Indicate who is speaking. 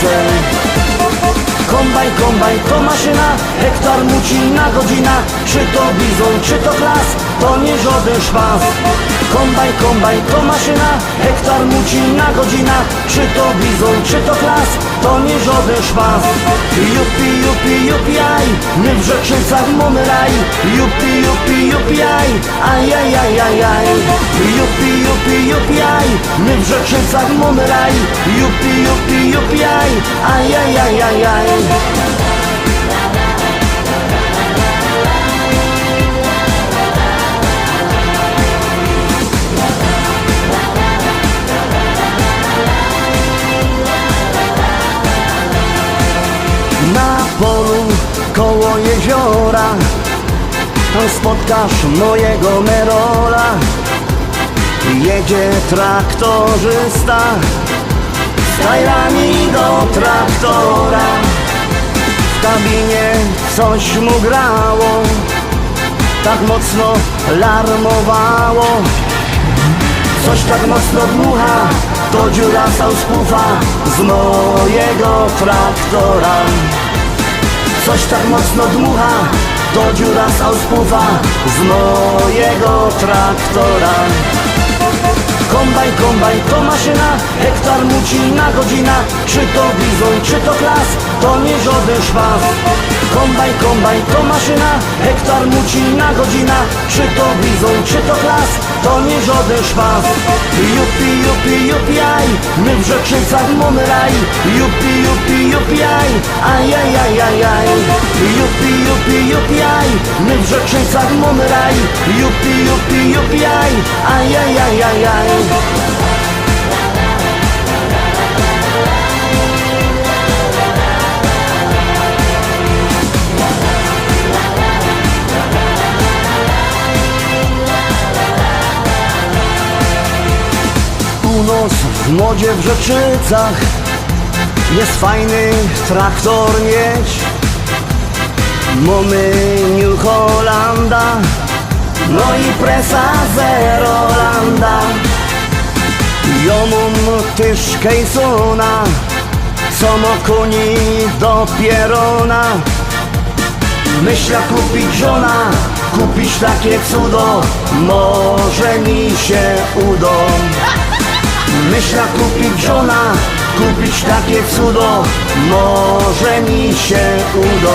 Speaker 1: słońce Kombaj, kombaj, to maszyna, hektar muci na godzina Czy to bizon, czy to klas, to nie żaden szpas. Kombaj, kombaj, to maszyna, hektar muci na godzina Czy to bizon, czy to klas, to nie żaden szpas Jupi, jupi, jupi, aj, my w Rzeczycach mamy raj. Jupi, jupi, jupi, aj, aj, aj, aj, aj, aj. Jupi, jupi, jupi, aj, my w Rzeczycach mamy raj. Jupi, jupi, jupi, aj, jeziora Tam spotkasz mojego Merola. Jedzie traktorzysta Z tajrami do traktora. W kabinie coś mu grało Tak mocno larmowało. Coś tak mocno dmucha To dziura spłufa Z mojego traktora Coś tak mocno dmucha To dziura spłufa Z mojego traktora. Kombaj, kombaj, to maszyna Hektar muci na godzina Czy to bizon, czy to klas To nie żaden szpas Kombaj, kombaj, to maszyna Hektar muci na godzina Czy to bizon, czy to klas To nie żaden szpas Jupi, jupi, jupi, aj My w Rzeczycach mamy raj. Jupi, jupi, jupi, aj Aj, aj, aj, aj, aj Jupi, jupi, jupi, aj My w Rzeczycach mamy raj. Jupi, jupi, jupi, aj Aj, aj, aj, aj, aj Północ w modzie w Rzeczycach Jest fajny traktor mieć. Mamy New Hollanda. No i presa Zerolanda Kejsona Co ma koni do pierona Myślę kupić żona Kupić takie cudo. Może mi się uda. Myślę kupić żona Kupić takie cudo Może mi się uda